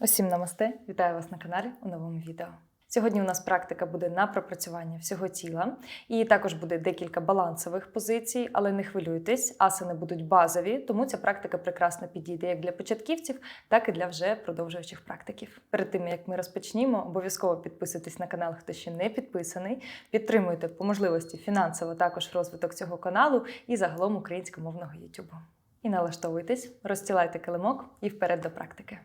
Усім намасте! Вітаю вас на каналі у новому відео. Сьогодні у нас практика буде на пропрацювання всього тіла, і також буде декілька балансових позицій, але не хвилюйтесь, асани будуть базові, тому ця практика прекрасно підійде як для початківців, так і для вже продовжуючих практиків. Перед тим як ми розпочнімо, обов'язково підписуйтесь на канал, хто ще не підписаний. Підтримуйте по можливості фінансово також розвиток цього каналу і загалом українськомовного YouTube. І налаштовуйтесь, розстілайте килимок і вперед до практики.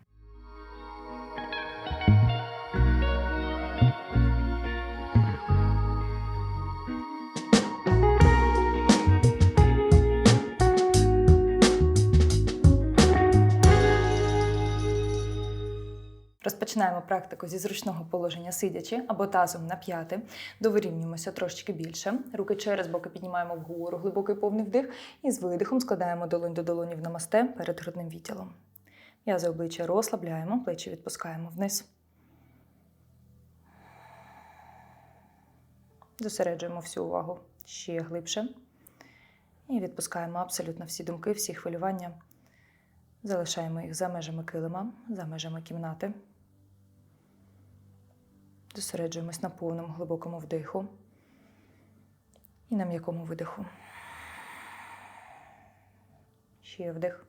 Розпочинаємо практику зі зручного положення сидячи або тазом на п'яти. Довирівнюємося трошечки більше. Руки через боки піднімаємо вгору, глибокий повний вдих. І з видихом складаємо долонь до долоні в намасте перед грудним відділом. М'язи обличчя розслабляємо, плечі відпускаємо вниз. Зосереджуємо всю увагу ще глибше. І відпускаємо абсолютно всі думки, всі хвилювання. Залишаємо їх за межами килима, за межами кімнати. Зосереджуємось на повному глибокому вдиху і на м'якому видиху. Ще вдих.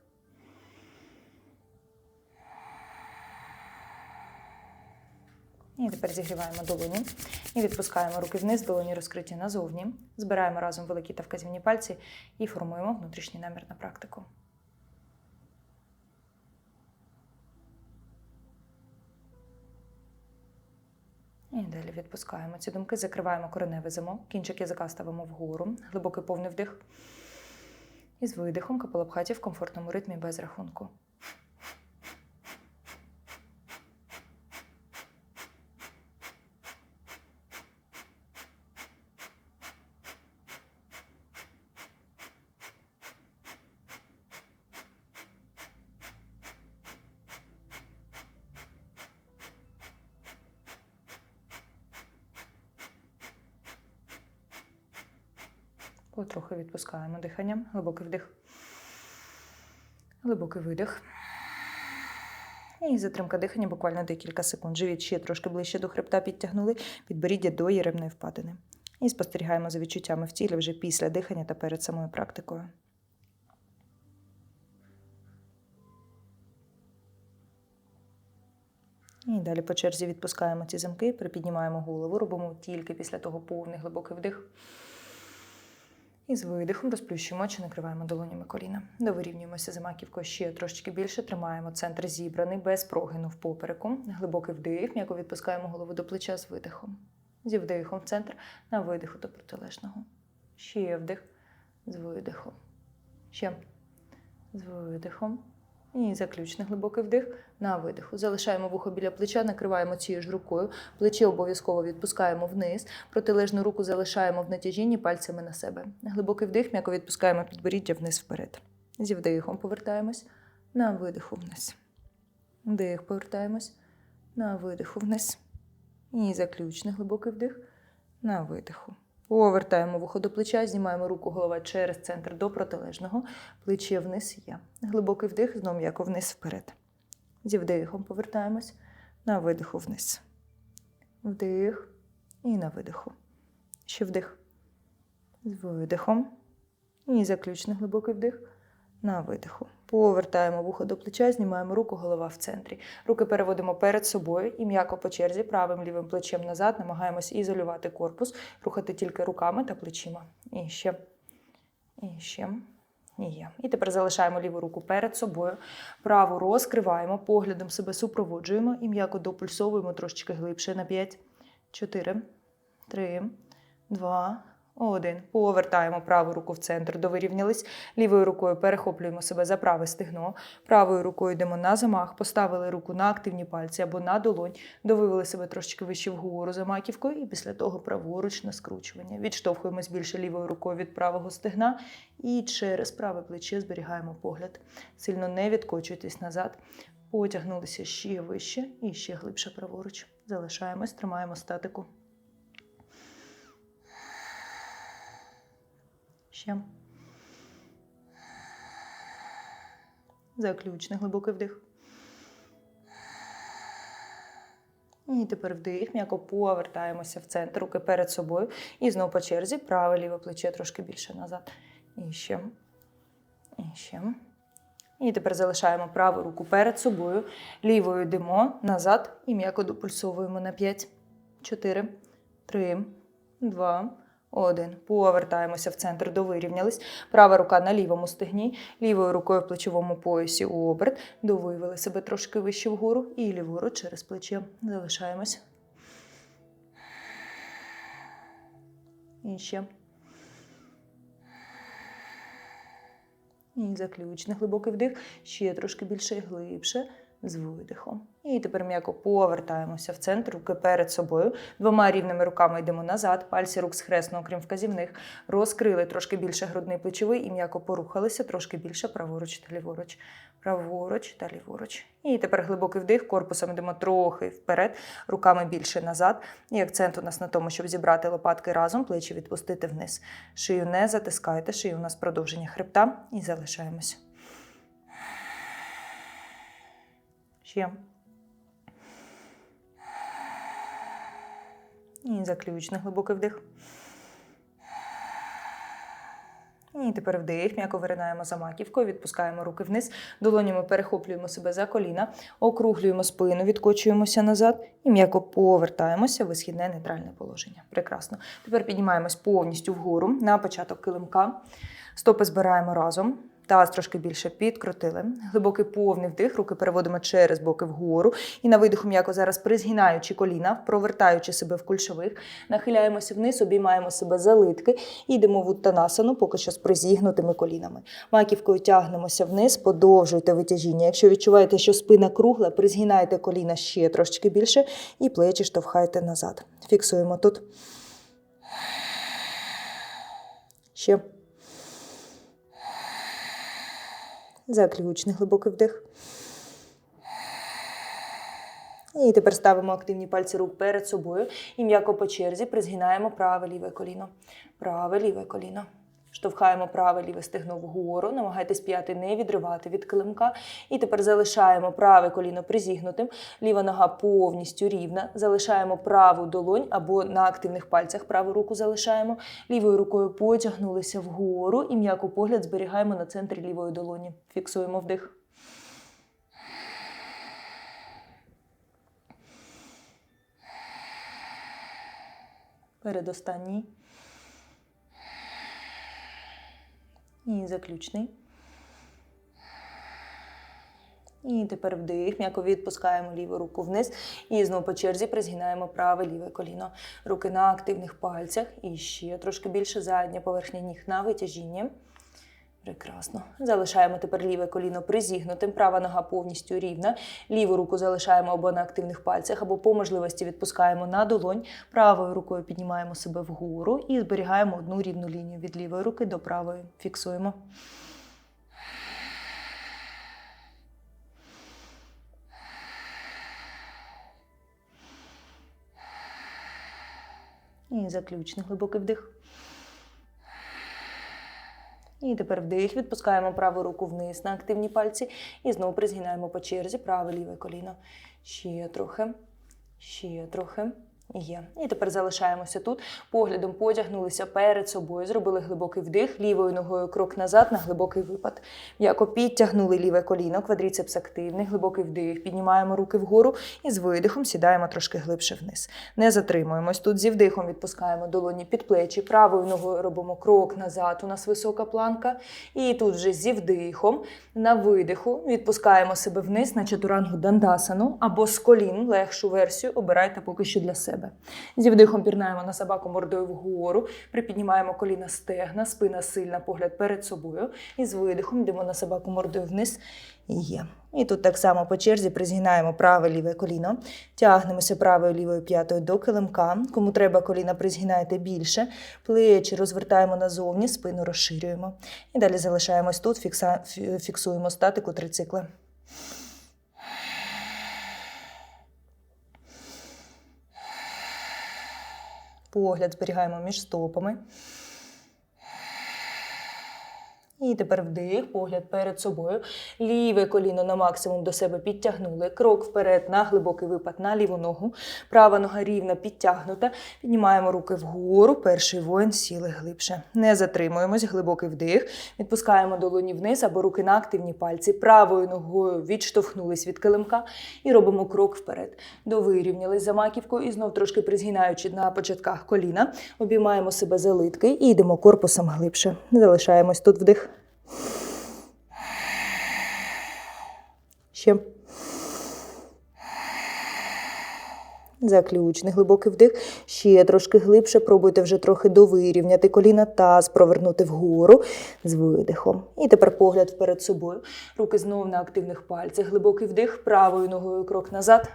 І тепер зігріваємо долоні і відпускаємо руки вниз, долоні розкриті назовні. Збираємо разом великі та вказівні пальці і формуємо внутрішній намір на практику. Далі відпускаємо ці думки, закриваємо кореневий замок, кінчик язика ставимо вгору, глибокий повний вдих. І з видихом капелопхаті в комфортному ритмі без рахунку. Потрохи відпускаємо дихання. Глибокий вдих. Глибокий видих. І затримка дихання буквально декілька секунд. Живіт ще трошки ближче до хребта підтягнули, підборіддя до єремної впадини. І спостерігаємо за відчуттями в тілі вже після дихання та перед самою практикою. І далі по черзі відпускаємо ці замки, припіднімаємо голову, робимо тільки після того повний глибокий вдих. І з видихом розплющуємо очі, накриваємо долонями коліна. Довирівнюємося за маківкою ще трошечки більше. Тримаємо центр зібраний, без прогину в попереку. Глибокий вдих, м'яко відпускаємо голову до плеча з видихом. Зі вдихом в центр на видиху до протилежного. Ще вдих з видихом. Ще з видихом. І заключний глибокий вдих на видиху. Залишаємо вухо біля плеча, накриваємо цією ж рукою. Плече обов'язково відпускаємо вниз. Протилежну руку залишаємо в натяжінні пальцями на себе. Глибокий вдих, м'яко відпускаємо підборіддя вниз вперед. Зі вдихом повертаємось на видиху вниз. Вдих, повертаємось на видиху вниз. І заключний глибокий вдих на видиху. Повертаємо вухо до плеча, знімаємо руку голова через центр до протилежного. Плече вниз є. Глибокий вдих, знову м'яко вниз вперед. Зі вдихом повертаємось на видиху вниз. Вдих і на видиху. Ще вдих. З видихом. І заключний глибокий вдих на видиху. Повертаємо вухо до плеча, знімаємо руку, голова в центрі. Руки переводимо перед собою і м'яко по черзі правим лівим плечем назад. Намагаємося ізолювати корпус, рухати тільки руками та плечима. І ще. І ще. І є. І тепер залишаємо ліву руку перед собою. Праву розкриваємо, поглядом себе супроводжуємо і м'яко допульсовуємо трошечки глибше на 5, 4, 3, 2, один. Повертаємо праву руку в центр, довирівнялись. Лівою рукою перехоплюємо себе за праве стегно. Правою рукою йдемо на замах, поставили руку на активні пальці або на долонь, довивели себе трошечки вище вгору за маківкою, і після того праворуч на скручування. Відштовхуємось більше лівою рукою від правого стегна і через праве плече зберігаємо погляд. Сильно не відкочуйтесь назад. Потягнулися ще вище і ще глибше праворуч. Залишаємось, тримаємо статику. Ще. Заключний глибокий вдих. І тепер вдих, м'яко повертаємося в центр, руки перед собою. І знову по черзі, праве ліве плече трошки більше назад. І ще. І ще. І тепер залишаємо праву руку перед собою, лівою йдемо назад і м'яко допульсовуємо на 5, 4, 3, 2, 1. Повертаємося в центр, довирівнялись. Права рука на лівому стегні, лівою рукою в плечовому поясі оберт. Довивели себе трошки вище вгору і ліворуч через плече. Залишаємось. І ще. І заключний глибокий вдих. Ще трошки більше і глибше. З видихом. І тепер м'яко повертаємося в центр, руки перед собою. Двома рівними руками йдемо назад, пальці рук схресно, окрім вказівних. Розкрили трошки більше грудний плечовий і м'яко порухалися трошки більше праворуч та ліворуч. Праворуч та ліворуч. І тепер глибокий вдих, корпусом йдемо трохи вперед, руками більше назад. І акцент у нас на тому, щоб зібрати лопатки разом, плечі відпустити вниз. Шию не затискайте, шию у нас продовження хребта і залишаємось. Ще. І заключний глибокий вдих. І тепер вдих, м'яко виринаємо за маківкою, відпускаємо руки вниз, долонями перехоплюємо себе за коліна, округлюємо спину, відкочуємося назад і м'яко повертаємося в висхідне нейтральне положення. Прекрасно. Тепер піднімаємось повністю вгору на початок килимка. Стопи збираємо разом. Таз трошки більше підкрутили. Глибокий повний вдих, руки переводимо через боки вгору. І на видиху м'яко зараз призгинаючи коліна, провертаючи себе в кульшових, нахиляємося вниз, обіймаємо себе за литки і йдемо в уттанасану, поки що з призігнутими колінами. Маківкою тягнемося вниз, подовжуйте витяжіння. Якщо відчуваєте, що спина кругла, призгинайте коліна ще трошки більше і плечі штовхайте назад. Фіксуємо тут. Ще. Заключний глибокий вдих. І тепер ставимо активні пальці рук перед собою і м'яко по черзі призгинаємо праве ліве коліно. Праве ліве коліно. Штовхаємо праве ліве стегно вгору, намагайтесь п'яти не відривати від килимка. І тепер залишаємо праве коліно призігнутим, ліва нога повністю рівна. Залишаємо праву долонь або на активних пальцях праву руку залишаємо. Лівою рукою потягнулися вгору і м'яко погляд зберігаємо на центрі лівої долоні. Фіксуємо вдих. Передостанній. І заключний. І тепер вдих, м'яко відпускаємо ліву руку вниз. І знову по черзі призгинаємо праве ліве коліно. Руки на активних пальцях. І ще трошки більше задня поверхня ніг на витяжіння. Прекрасно. Залишаємо тепер ліве коліно призігнутим, права нога повністю рівна. Ліву руку залишаємо або на активних пальцях, або по можливості відпускаємо на долонь. Правою рукою піднімаємо себе вгору і зберігаємо одну рівну лінію від лівої руки до правої. Фіксуємо. І заключний глибокий вдих. І тепер вдих, відпускаємо праву руку вниз на активні пальці. І знову призгинаємо по черзі праве ліве коліно. Ще трохи, ще трохи. Є. І тепер залишаємося тут. Поглядом потягнулися перед собою, зробили глибокий вдих, лівою ногою крок назад на глибокий випад. М'яко підтягнули ліве коліно, квадріцепс активний, глибокий вдих. Піднімаємо руки вгору і з видихом сідаємо трошки глибше вниз. Не затримуємось. Тут зі вдихом відпускаємо долоні під плечі. Правою ногою робимо крок назад. У нас висока планка. І тут вже зі вдихом на видиху відпускаємо себе вниз на чатурангу дандасану або з колін легшу версію обирайте поки що для себе. Зі вдихом пірнаємо на собаку мордою вгору, припіднімаємо коліна стегна, спина сильна, погляд перед собою. І з видихом йдемо на собаку мордою вниз. І є. І тут так само по черзі призгинаємо праве ліве коліно, тягнемося правою лівою п'ятою до килимка. Кому треба коліна, призгинайте більше. Плечі розвертаємо назовні, спину розширюємо. І далі залишаємось тут, фікса... фіксуємо статику три цикли. Погляд зберігаємо між стопами. І тепер вдих, погляд перед собою. Ліве коліно на максимум до себе підтягнули. Крок вперед на глибокий випад на ліву ногу. Права нога рівна підтягнута. Піднімаємо руки вгору. Перший воїн сіли глибше. Не затримуємось. Глибокий вдих. Відпускаємо долоні вниз або руки на активні пальці. Правою ногою відштовхнулись від килимка і робимо крок вперед. Довирівнялись за маківкою і знов трошки призгинаючи на початках коліна. Обіймаємо себе за литки і йдемо корпусом глибше. Залишаємось тут вдих. Ще. Заключний глибокий вдих. Ще трошки глибше. Пробуйте вже трохи довирівняти коліна, таз провернути вгору з видихом. І тепер погляд вперед собою. Руки знов на активних пальцях. Глибокий вдих. Правою ногою крок назад.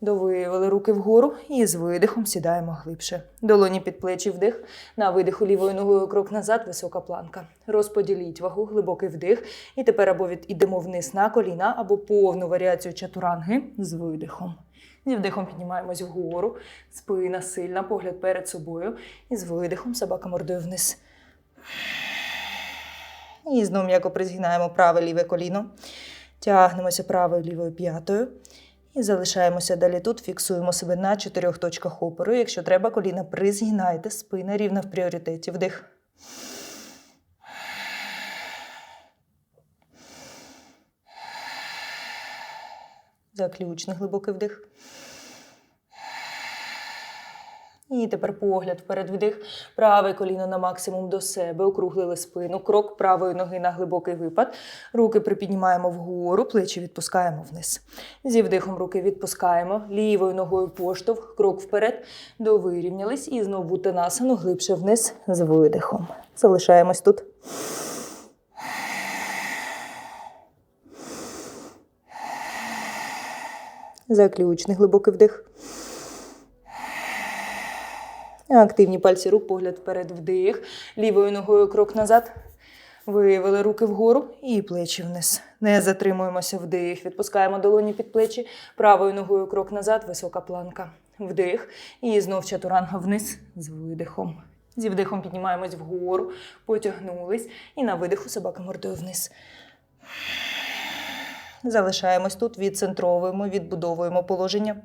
Довивели руки вгору і з видихом сідаємо глибше. Долоні під плечі вдих. На видиху лівою ногою крок назад, висока планка. Розподіліть вагу, глибокий вдих. І тепер або від ідемо вниз на коліна, або повну варіацію чатуранги з видихом. Зі вдихом піднімаємось вгору, спина сильна, погляд перед собою. І з видихом собака мордою вниз. І знову м'яко призгинаємо праве ліве коліно. Тягнемося правою лівою п'ятою. І залишаємося далі тут, фіксуємо себе на чотирьох точках опору. Якщо треба, коліна призгинайте, спина рівна в пріоритеті. Вдих. Заключний глибокий вдих. І тепер погляд вперед вдих. Праве коліно на максимум до себе. Округлили спину. Крок правої ноги на глибокий випад. Руки припіднімаємо вгору, плечі відпускаємо вниз. Зі вдихом руки відпускаємо. Лівою ногою поштовх. Крок вперед. Довирівнялись. І знову бутанасану глибше вниз з видихом. Залишаємось тут. Заключний глибокий вдих. Активні пальці рук, погляд вперед, вдих. Лівою ногою крок назад. Вивели руки вгору і плечі вниз. Не затримуємося вдих. Відпускаємо долоні під плечі. Правою ногою крок назад, висока планка. Вдих. І знов чатуранга вниз з видихом. Зі вдихом піднімаємось вгору, потягнулись. І на видиху собака мордою вниз. Залишаємось тут, відцентровуємо, відбудовуємо положення.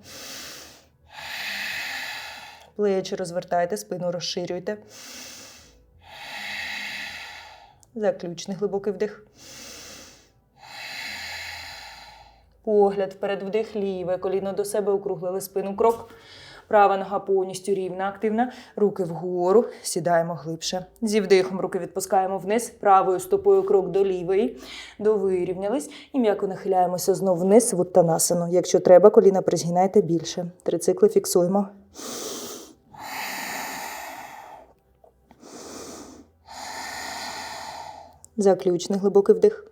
Плечі розвертайте, спину розширюйте. Заключний глибокий вдих. Погляд вперед вдих, ліве коліно до себе округлили спину. Крок. Права нога повністю рівна, активна. Руки вгору, сідаємо глибше. Зі вдихом руки відпускаємо вниз. Правою стопою крок до лівої. Довирівнялись. І м'яко нахиляємося знов вниз в уттанасану. Якщо треба, коліна призгинайте більше. Три цикли фіксуємо. Заключний глибокий вдих.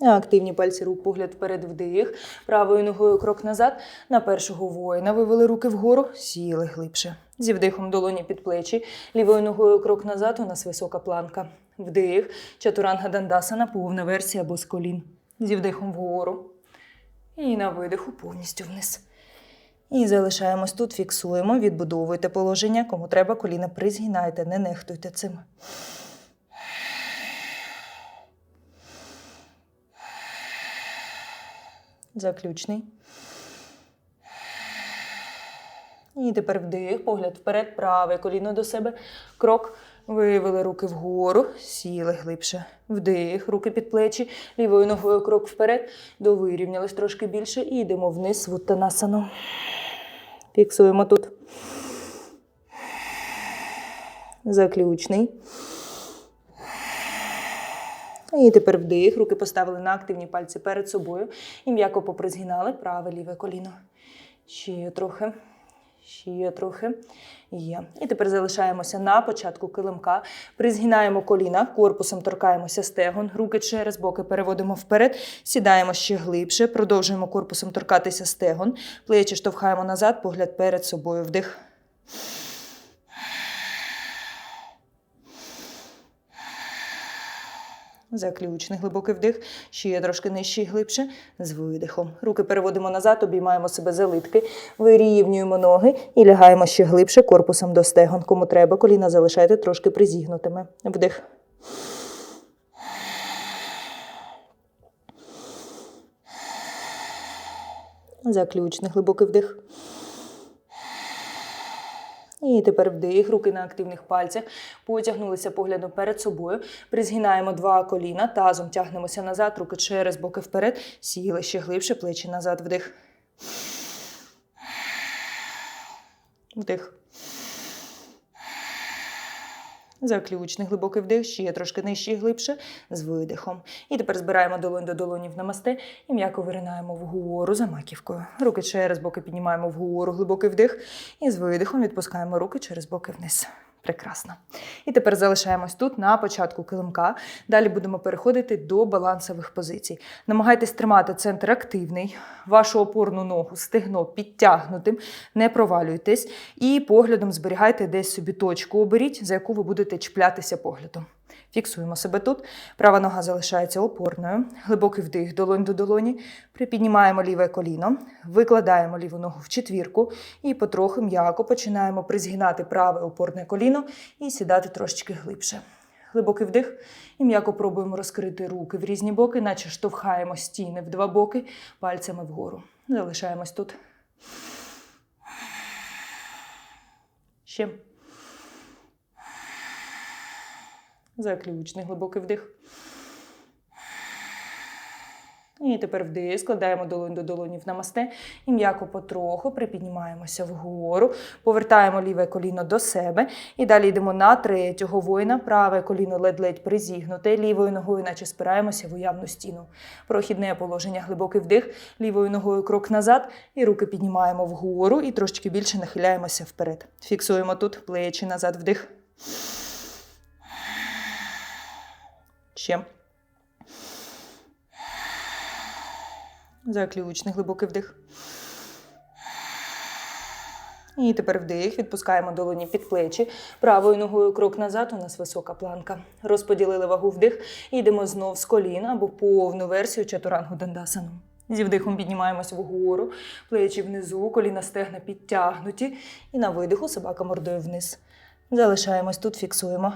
Активні пальці рук, погляд вперед вдих. Правою ногою крок назад. На першого воїна вивели руки вгору, сіли глибше. Зі вдихом долоні під плечі. Лівою ногою крок назад. У нас висока планка. Вдих. Чатуранга дандасана, повна версія або з колін. Зі вдихом вгору. І на видиху повністю вниз. І залишаємось тут, фіксуємо, відбудовуйте положення. Кому треба, коліна призгинайте, не нехтуйте цим. Заключний. І тепер вдих, погляд вперед, праве коліно до себе. Крок. Вивели руки вгору, сіли глибше. Вдих, руки під плечі, лівою ногою крок вперед. Довирівнялись трошки більше і йдемо вниз в уттанасану. Фіксуємо тут. Заключний. І тепер вдих. Руки поставили на активні пальці перед собою. І м'яко попризгинали праве ліве коліно. Ще трохи. Ще трохи. Є. І тепер залишаємося на початку килимка. Призгинаємо коліна, корпусом торкаємося стегон, руки через боки переводимо вперед, сідаємо ще глибше, продовжуємо корпусом торкатися стегон, плечі штовхаємо назад, погляд перед собою. Вдих. Заключний глибокий вдих. Ще трошки нижче і глибше. З видихом. Руки переводимо назад, обіймаємо себе за литки, вирівнюємо ноги і лягаємо ще глибше корпусом до стегон. Кому треба, коліна залишайте трошки призігнутими. Вдих. Заключний глибокий вдих. І тепер вдих, руки на активних пальцях. Потягнулися поглядом перед собою. Призгинаємо два коліна, тазом тягнемося назад, руки через боки вперед. Сіли ще глибше, плечі назад. Вдих. Вдих. Заключний глибокий вдих, ще трошки нижче і глибше з видихом. І тепер збираємо долонь до долонів намасте і м'яко виринаємо вгору за маківкою. Руки через боки піднімаємо вгору, глибокий вдих. І з видихом відпускаємо руки через боки вниз. Прекрасно. І тепер залишаємось тут на початку килимка. Далі будемо переходити до балансових позицій. Намагайтесь тримати центр активний, вашу опорну ногу, стегно підтягнутим, не провалюйтесь. І поглядом зберігайте десь собі точку, оберіть, за яку ви будете чіплятися поглядом. Фіксуємо себе тут. Права нога залишається опорною. Глибокий вдих, долонь до долоні. Припіднімаємо ліве коліно, викладаємо ліву ногу в четвірку і потрохи м'яко починаємо призгинати праве опорне коліно і сідати трошечки глибше. Глибокий вдих і м'яко пробуємо розкрити руки в різні боки, наче штовхаємо стіни в два боки пальцями вгору. Залишаємось тут. Ще. Заключний глибокий вдих. І тепер вдих, складаємо долонь до долонів намасте і м'яко потроху припіднімаємося вгору, повертаємо ліве коліно до себе. І далі йдемо на третього воїна. Праве коліно ледь-ледь призігнуте, лівою ногою, наче спираємося в уявну стіну. Прохідне положення, глибокий вдих, лівою ногою крок назад, і руки піднімаємо вгору і трошки більше нахиляємося вперед. Фіксуємо тут плечі назад, вдих. Ще. Заключний глибокий вдих. І тепер вдих, відпускаємо долоні під плечі. Правою ногою крок назад. У нас висока планка. Розподілили вагу вдих. Йдемо знов з колін або повну версію чатурангу дандасану. Зі вдихом піднімаємося вгору, плечі внизу, коліна стегна підтягнуті. І на видиху собака мордою вниз. Залишаємось тут, фіксуємо.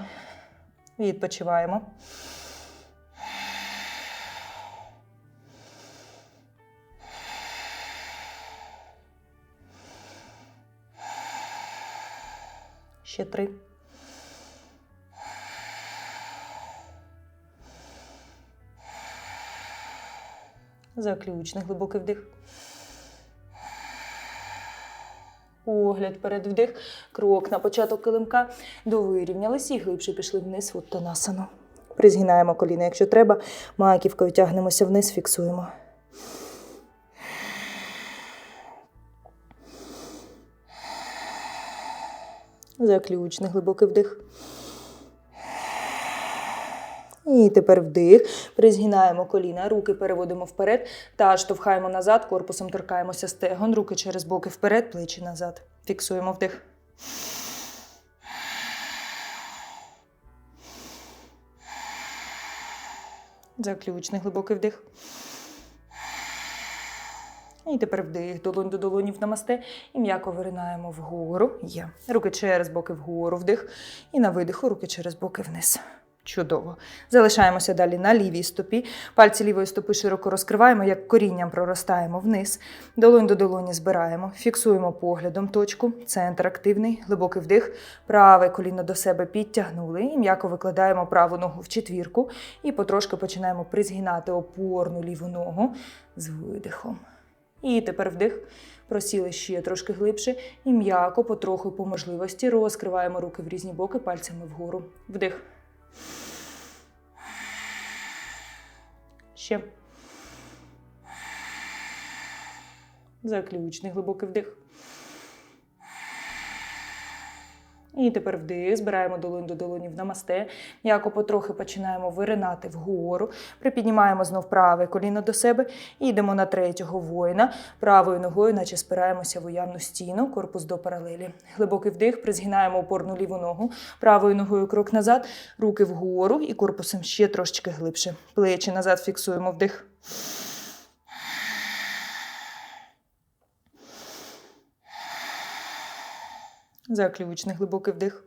Відпочиваємо. Ще три. Заключний глибокий вдих. Погляд перед вдих. Крок на початок килимка. Довирівнялись і глибше пішли вниз в Уттанасану. Призгинаємо коліна, якщо треба. Маківкою тягнемося вниз, фіксуємо. Заключний глибокий вдих. І тепер вдих. Призгинаємо коліна, руки переводимо вперед та штовхаємо назад, корпусом торкаємося стегон, руки через боки вперед, плечі назад. Фіксуємо вдих. Заключний глибокий вдих. І тепер вдих, долонь до долонів намасте. І м'яко виринаємо вгору. Є. Руки через боки вгору, вдих. І на видиху руки через боки вниз. Чудово. Залишаємося далі на лівій стопі. Пальці лівої стопи широко розкриваємо, як корінням проростаємо вниз. Долонь до долоні збираємо. Фіксуємо поглядом точку. Центр активний, глибокий вдих. Праве коліно до себе підтягнули. І м'яко викладаємо праву ногу в четвірку. І потрошки починаємо призгинати опорну ліву ногу з видихом. І тепер вдих. Просіли ще трошки глибше і м'яко, потроху по можливості розкриваємо руки в різні боки пальцями вгору. Вдих. Ще. Заключний глибокий вдих. І тепер вдих, збираємо долонь до долоні в намасте. М'яко потрохи починаємо виринати вгору. Припіднімаємо знов праве коліно до себе і йдемо на третього воїна. Правою ногою, наче спираємося в уявну стіну, корпус до паралелі. Глибокий вдих, призгинаємо опорну ліву ногу. Правою ногою крок назад, руки вгору і корпусом ще трошечки глибше. Плечі назад фіксуємо вдих. Заключний глибокий вдих.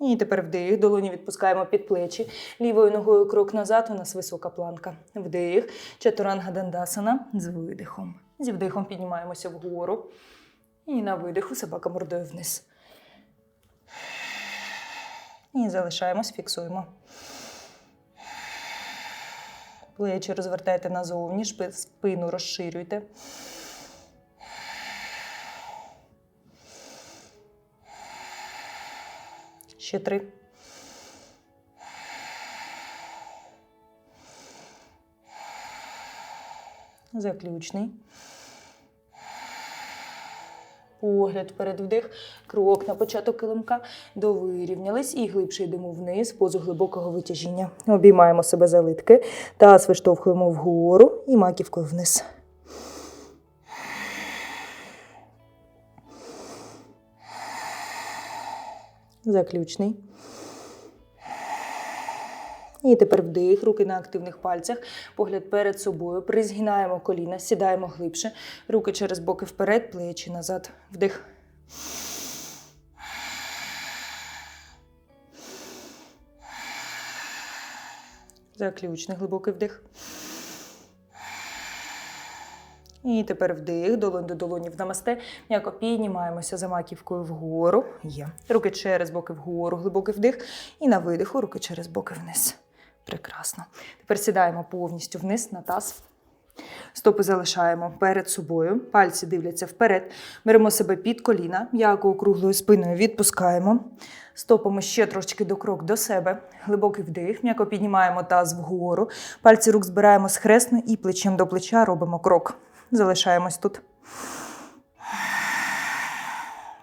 І тепер вдих. Долоні відпускаємо під плечі. Лівою ногою крок назад. У нас висока планка. Вдих. Чатуранга дандасана з видихом. Зі вдихом піднімаємося вгору. І на видиху собака мордою вниз. І залишаємось, фіксуємо. Плечі розвертайте назовні, спину розширюйте. Ще три. Заключний. Погляд вперед вдих, крок на початок килимка, довирівнялись і глибше йдемо вниз, позу глибокого витяжіння. Обіймаємо себе за литки, таз виштовхуємо вгору і маківкою вниз. Заключний. І тепер вдих, руки на активних пальцях, погляд перед собою. Призгинаємо коліна, сідаємо глибше, руки через боки вперед, плечі назад. Вдих. Заключний глибокий вдих. І тепер вдих, долонь до долоні в намасте. М'яко піднімаємося за маківкою вгору. Є. Руки через боки вгору, глибокий вдих. І на видиху руки через боки вниз. Прекрасно. Тепер сідаємо повністю вниз на таз. Стопи залишаємо перед собою, пальці дивляться вперед. Беремо себе під коліна, м'яко округлою спиною відпускаємо. Стопами ще трошки до крок до себе. Глибокий вдих, м'яко піднімаємо таз вгору. Пальці рук збираємо схресно і плечем до плеча робимо крок. Залишаємось тут.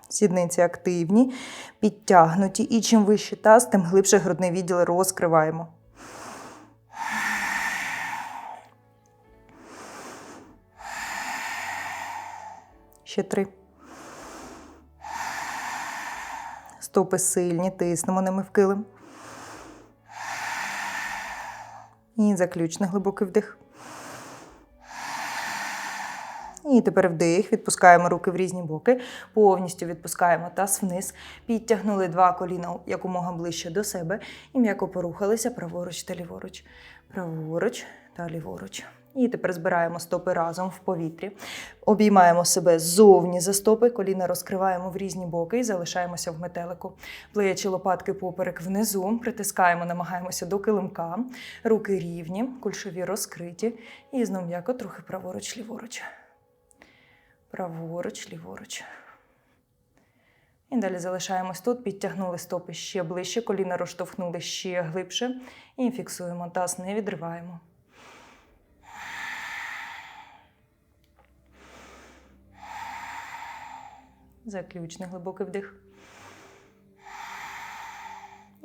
Сідниці активні, підтягнуті. І чим вище таз, тим глибше грудний відділ розкриваємо. Ще три. Стопи сильні, тиснемо ними в килим. І заключний глибокий вдих. І тепер вдих, відпускаємо руки в різні боки, повністю відпускаємо таз вниз, підтягнули два коліна якомога ближче до себе і м'яко порухалися праворуч та ліворуч. Праворуч та ліворуч. І тепер збираємо стопи разом в повітрі. Обіймаємо себе ззовні за стопи, коліна розкриваємо в різні боки і залишаємося в метелику. Плечі лопатки поперек внизу, притискаємо, намагаємося до килимка. Руки рівні, кульшові розкриті. І знову м'яко трохи праворуч, ліворуч. Праворуч, ліворуч. І далі залишаємось тут, підтягнули стопи ще ближче, коліна розштовхнули ще глибше. І фіксуємо таз, не відриваємо. Заключний глибокий вдих.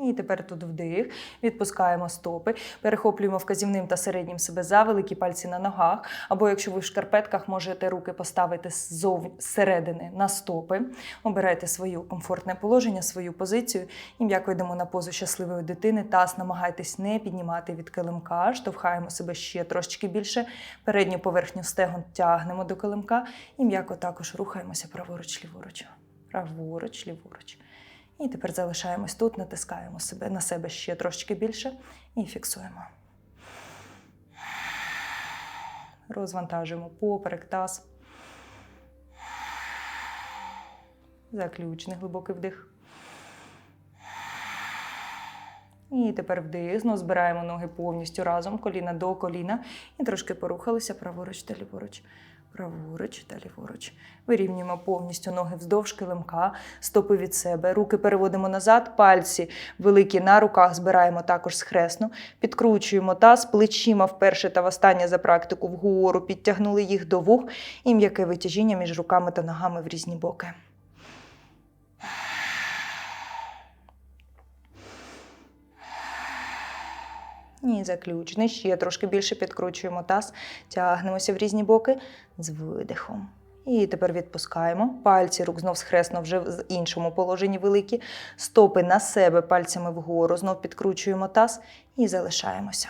І тепер тут вдих, відпускаємо стопи, перехоплюємо вказівним та середнім себе за великі пальці на ногах. Або якщо ви в шкарпетках, можете руки поставити зсередини на стопи. Обирайте своє комфортне положення, свою позицію. І м'яко йдемо на позу щасливої дитини. Таз намагайтесь не піднімати від килимка, штовхаємо себе ще трошечки більше. Передню поверхню стегон тягнемо до килимка. І м'яко також рухаємося праворуч, ліворуч. Праворуч, ліворуч. І тепер залишаємось тут, натискаємо себе на себе ще трошки більше і фіксуємо. Розвантажуємо поперек, таз. Заключний глибокий вдих. І тепер вдих. Знову збираємо ноги повністю разом, коліна до коліна. І трошки порухалися праворуч та ліворуч. Праворуч та ліворуч. Вирівнюємо повністю ноги вздовж килимка, стопи від себе, руки переводимо назад, пальці великі на руках збираємо також схресно, підкручуємо таз, плечима вперше та востаннє за практику вгору, підтягнули їх до вух і м'яке витяжіння між руками та ногами в різні боки. І заключний. Ще трошки більше підкручуємо таз, тягнемося в різні боки з видихом. І тепер відпускаємо. Пальці рук знов схресно вже в іншому положенні великі. Стопи на себе пальцями вгору. Знов підкручуємо таз і залишаємося.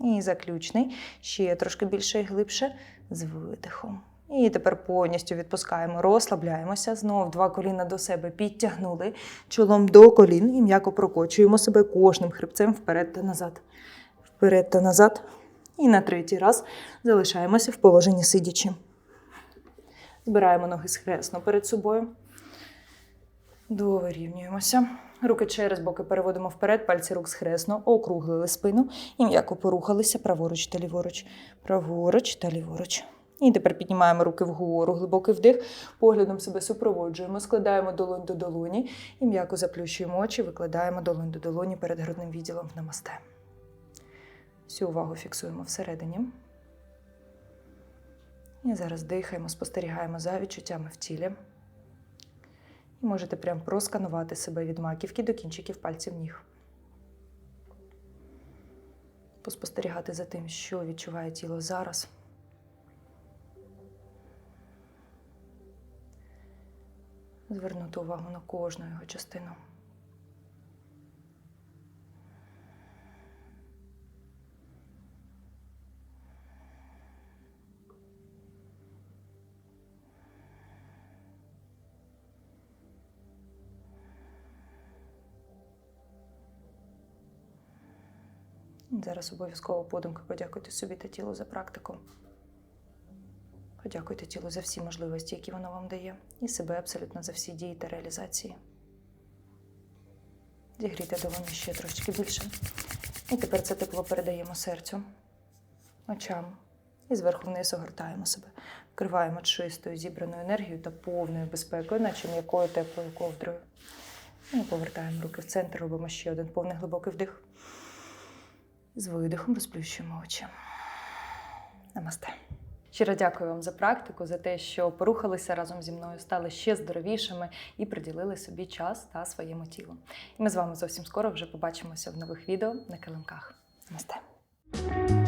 І заключний. Ще трошки більше і глибше з видихом. І тепер повністю відпускаємо, розслабляємося. Знов два коліна до себе підтягнули, чолом до колін і м'яко прокочуємо себе кожним хребцем вперед та назад. Вперед та назад. І на третій раз залишаємося в положенні сидячи. Збираємо ноги схресно перед собою. Довирівнюємося. Руки через боки переводимо вперед, пальці рук схресно, округлили спину і м'яко порухалися праворуч та ліворуч, праворуч та ліворуч. І тепер піднімаємо руки вгору, глибокий вдих, поглядом себе супроводжуємо, складаємо долонь до долоні і м'яко заплющуємо очі, викладаємо долонь до долоні перед грудним відділом в намасте. Всю увагу фіксуємо всередині. І зараз дихаємо, спостерігаємо за відчуттями в тілі. І можете прям просканувати себе від маківки до кінчиків пальців ніг. Поспостерігати за тим, що відчуває тіло зараз. Звернути увагу на кожну його частину. Зараз обов'язково подумки подякуйте собі та тілу за практику. Подякуйте тілу за всі можливості, які воно вам дає, і себе абсолютно за всі дії та реалізації. Зігрійте долоні ще трошки більше. І тепер це тепло передаємо серцю, очам. І зверху вниз огортаємо себе. Вкриваємо чистою зібраною енергією та повною безпекою, наче м'якою теплою ковдрою. І повертаємо руки в центр, робимо ще один повний глибокий вдих. З видихом розплющуємо очі. Намасте. Щиро дякую вам за практику, за те, що порухалися разом зі мною, стали ще здоровішими і приділили собі час та своєму тілу. І ми з вами зовсім скоро вже побачимося в нових відео на килимках. Намасте.